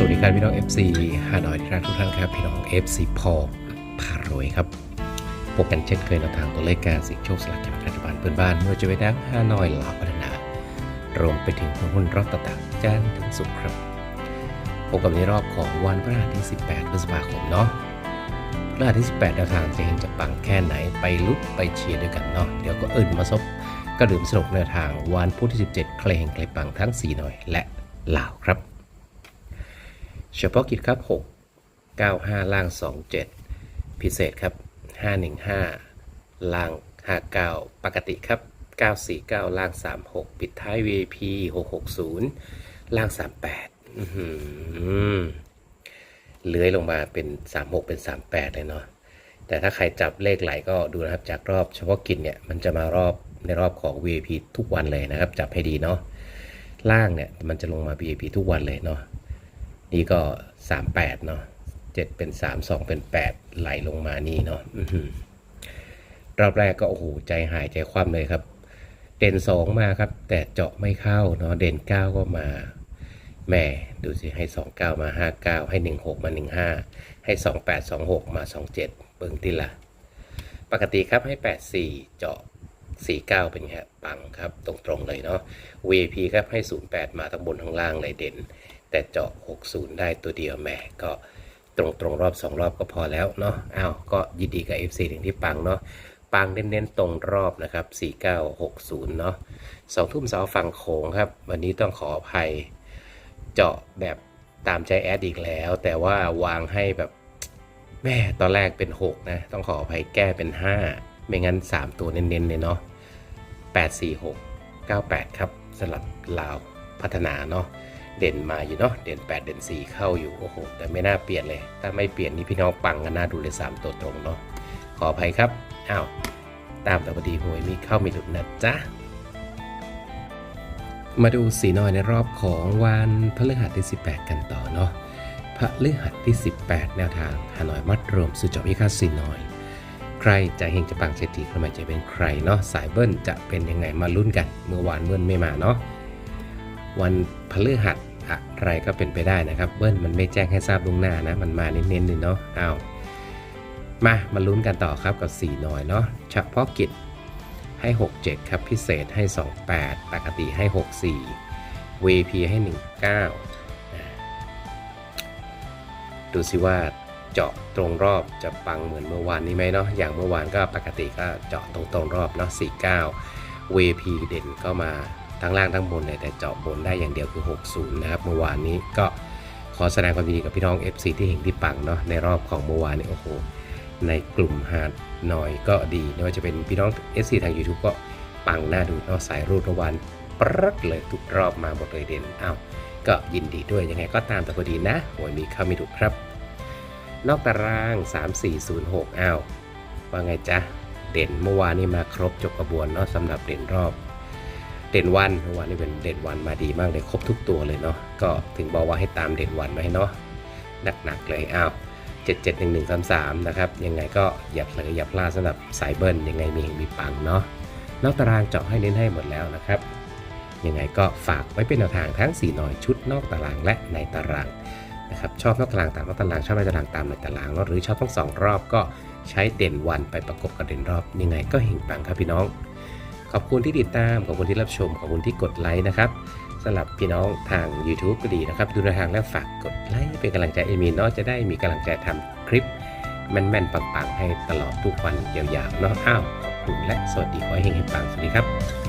สวัสดีครับพี่น้อง FC ฮานอยที่รักทุกท่านครับ พี่น้อง FC พอพารวยครับพบกันเช่นเคยในทางตัวเลขการสิงโชคสลักจากรัฐบาลเพื่อนบ้านเมื่อจะไปดังฮานอยลาวพัฒนารวมไปถึงหุ้นรอบต่างๆจันทร์ถึงศุกร์ครับพบกับในรอบของวันพฤหัสที่ 18พฤษภาคมเนาะพฤหัสที่ 18แนวทางจะเห็นจะปังแค่ไหนไปลุ้นไปเชียร์ด้วยกันเนาะเดี๋ยวก็อื่นมาซบก็ดื่มสนุกแนวทางวันพุธที่ 17 เคลงไกลปังทั้ง4หน่อยและลาวครับ เฉพาะกิจครับ 6 95 ล่าง 27 พิเศษครับ 515 ล่าง 59 ปกติครับ 949 ล่าง 36 ปิดท้าย VIP 660 ล่าง 38เลื้อยลงมาเป็น 36 เป็น 38 เลยเนาะแต่ถ้าใครจับเลขไหลก็ดูนะครับ จากรอบเฉพาะกิจเนี่ย มันจะมารอบในรอบของ VIP ทุกวันเลยนะครับ จับให้ดีเนาะล่างเนี่ย มันจะลงมา VIP ทุกวันเลยเนาะ นี่ก็38เนาะ7เป็น3 2เป็น8ไหลลงมานี่เนาะรอบแรกก็โอ้โหใจหายใจคว่ำเลยครับ เด่น2มาครับ แต่เจาะไม่เข้าเนาะเด่น9ก็มาแม่ดูสิให้ 29 มา 59 ให้ 16 มา 15 ให้ 28 26 มา 27 เบิ่งติละ ปกติครับให้ 84 เจาะ 49 เป็นไงฮะปังครับ ตรงๆเลยเนาะ VIP ครับให้ 08 มาทั้งบนทั้งล่างเลยเด่น แต่เจาะ 60 ได้ตัวเดียวแหม่ก็ตรงตรงรอบ 2 รอบก็พอแล้วเนาะอ้าวก็ยินดีกับ FC ถึงที่ปังเนาะปังเน้นๆตรงรอบนะครับ 4960 เนาะสองทุ่มเสาฝั่งโขงครับ วันนี้ต้องขออภัยเจาะแบบตามใจแอดอีกแล้ว แต่ว่าวางให้แบบแม่ตอนแรกเป็น 6 นะ ต้องขออภัยแก้เป็น 5 ไม่งั้น 3 ตัวเน้นๆเลยเนาะ846 98 ครับสลับลาวพัฒนาเนาะ เด่นมาอยู่เนาะ เด่น 8 เด่น 4 เข้าอยู่ โอ้โห แต่ไม่น่าเปลี่ยนเลย ถ้าไม่เปลี่ยนนี่พี่น้องปังกันน่าดูเลย 3 ตัวตรงเนาะ ขออภัยครับ อ้าว ตามแต่พอดีหวยมีเข้ามีหลุดนะจ๊ะ มาดูสีน้อยในรอบของวันพฤหัสที่ 18 กันต่อเนาะพฤหัสที่ 18 แนวทางฮานอยมัดรวมสุจบพิฆาตสีน้อย ใครจะเฮงจะปังเศรษฐีใครจะเป็นใครเนาะ สายเบิ้ลจะเป็นยังไงมาลุ้นกัน เมื่อวานเบิ้ลไม่มาเนาะ วันพฤหัส อะไรก็เป็นไปได้นะครับเบิ้ลมันไม่แจ้งให้ทราบล่วงหน้านะ มันมาเน้นๆเลยเนาะเอามามาลุ้นกันต่อครับกับ 4 หน่อยเนาะเฉพาะกิจให้ 67 ครับพิเศษให้ 28 ปกติให้ 64 VP ให้ 19อ่าดูสิว่าเจาะตรงรอบจะปังเหมือนเมื่อวานนี้ไหมเนาะอย่างเมื่อวานก็ปกติก็เจาะตรงตรงๆรอบเนาะ49 VP เด่นก็มา ทั้งล่างทั้งบนเลยแต่เจาะบนได้อย่างเดียวคือ 60 นะครับเมื่อวานนี้ก็ขอแสดงความยินดีกับพี่น้อง FC ที่เห็นที่ปังเนาะในรอบของเมื่อวานนี้โอ้โหในกลุ่มหาดหน่อยก็ดีไม่ว่าจะเป็นพี่น้อง FC ทาง YouTube ก็ปังหน้าดูเนาะสายรูดเมื่อวานปรัดเลยทุกรอบมาหมดเลยเด่นอ้าวก็ยินดีด้วยยังไงก็ตามแต่พอดีนะหวยมีเข้าไม่ถูกครับ นอกตาราง 3406อ้าวว่าไงจ๊ะเด่นเมื่อวานนี้มาครบจบกระบวนเนาะสำหรับเด่นรอบ เด่นวันเมื่อวานนี้เป็นเด่นวันมาดีมากเลยครบทุกตัวเลยเนาะก็ถึงบอกว่าให้ตามเด่นวันไว้เนาะหนักๆเลยอ้าว771133 นะครับ ยังไงก็อย่าเผลออย่าพลาดสำหรับสายเบิ้ลยังไงมีเฮงมีปังเนาะนอกตารางเจาะให้เน้นให้หมดแล้วนะครับ ยังไงก็ฝากไว้เป็นแนวทางทั้ง 4 หน่อยชุดนอกตารางและในตารางนะครับชอบนอกตารางตามนอกตารางชอบในตารางตามในตารางหรือชอบทั้งสองรอบก็ใช้เด่นวันไปประกบกับเด่นรอบยังไงก็เฮงปังครับพี่น้อง ขอบคุณที่ติดตาม ขอบคุณที่รับชม ขอบคุณที่กดไลค์นะครับสำหรับพี่น้องทาง YouTube ก็ดีนะครับ ดูแนวทางแล้วฝากกดไลค์เป็นกำลังใจเอมีเนาะจะได้มีกำลังใจทำคลิปแม่นๆปังๆ ให้ตลอดทุกวันยาวๆเนาะอ้าวขอบคุณและสวัสดีขอให้เฮงๆปังสวัสดีครับ